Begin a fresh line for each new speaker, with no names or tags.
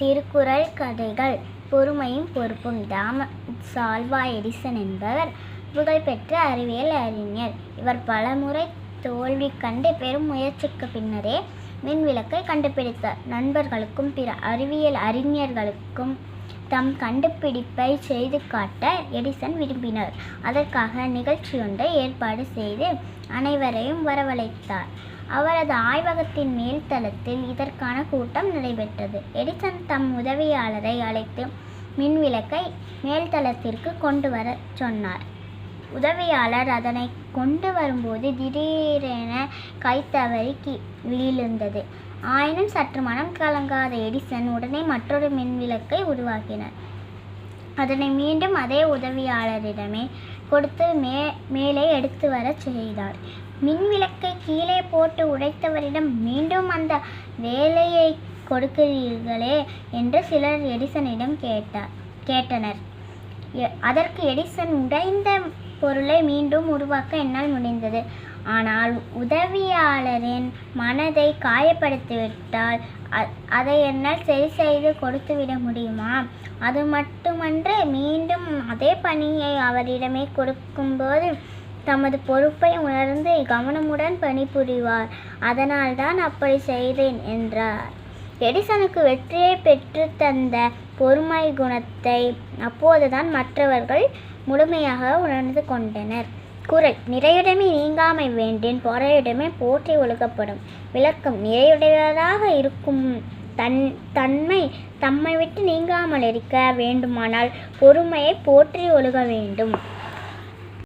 திருக்குறள் கதைகள் பொறுமையும் பொறுப்பும் தாம சால்வா எடிசன் என்பவர் புகழ்பெற்ற அறிவியல் அறிஞர் இவர் பலமுறை தோல்வி கண்டு பெரும் முயற்சிக்கு பின்னரே மின்விளக்கை கண்டுபிடித்தார் நண்பர்களுக்கும் பிற அறிவியல் அறிஞர்களுக்கும் தம் கண்டுபிடிப்பை செய்து காட்ட எடிசன் விரும்பினார் அதற்காக நிகழ்ச்சியொன்றை ஏற்பாடு செய்து அனைவரையும் வரவழைத்தார் அவரது ஆய்வகத்தின் மேல் தளத்தில் இதற்கான கூட்டம் நடைபெற்றது எடிசன் தம் உதவியாளரை அழைத்து மின்விளக்கை மேல்தளத்திற்கு கொண்டு வர சொன்னார் உதவியாளர் அதனை கொண்டு வரும்போது திடீரென கைத்தவறி கி விழுந்தது ஆயினும் சற்று மனம் கலங்காத எடிசன் உடனே மற்றொரு மின்விளக்கை உருவாக்கினார் அதனை மீண்டும் அதே உதவியாளரிடமே கொடுத்து மே மேலே எடுத்து வர செய்தார் மின்விளக்கை கீழே போட்டு உடைத்தவரிடம் மீண்டும் அந்த வேலையை கொடுக்கிறீர்களே என்று சிலர் எடிசனிடம் கேட்டார் கேட்டனர் அதற்கு எடிசன் உடைந்த பொருளை மீண்டும் உருவாக்க என்னால் முடிந்தது ஆனால் உதவியாளரின் மனதை காயப்படுத்திவிட்டால் அதை என்னால் சரி செய்து கொடுத்துவிட முடியுமா அது மட்டுமன்று மீண்டும் அதே பணியை அவரிடமே கொடுக்கும்போது தமது பொறுப்பை உணர்ந்து கவனமுடன் பணிபுரிவார் அதனால்தான் அப்படி செய்தேன் என்றார் எடிசனுக்கு வெற்றியை பெற்று தந்த பொறுமை குணத்தை அப்போதுதான் மற்றவர்கள் முழுமையாக உணர்ந்து கொண்டனர் குரல் நிறையுடைமை நீங்காமை வேண்டின் பொறையுடைமை போற்றி ஒழுகப்படும் விளக்கம் நிறையுடையதாக இருக்கும் தன் தன்மை தம்மை விட்டு நீங்காமல் இருக்க வேண்டுமானால் பொறுமையை போற்றி ஒழுக வேண்டும்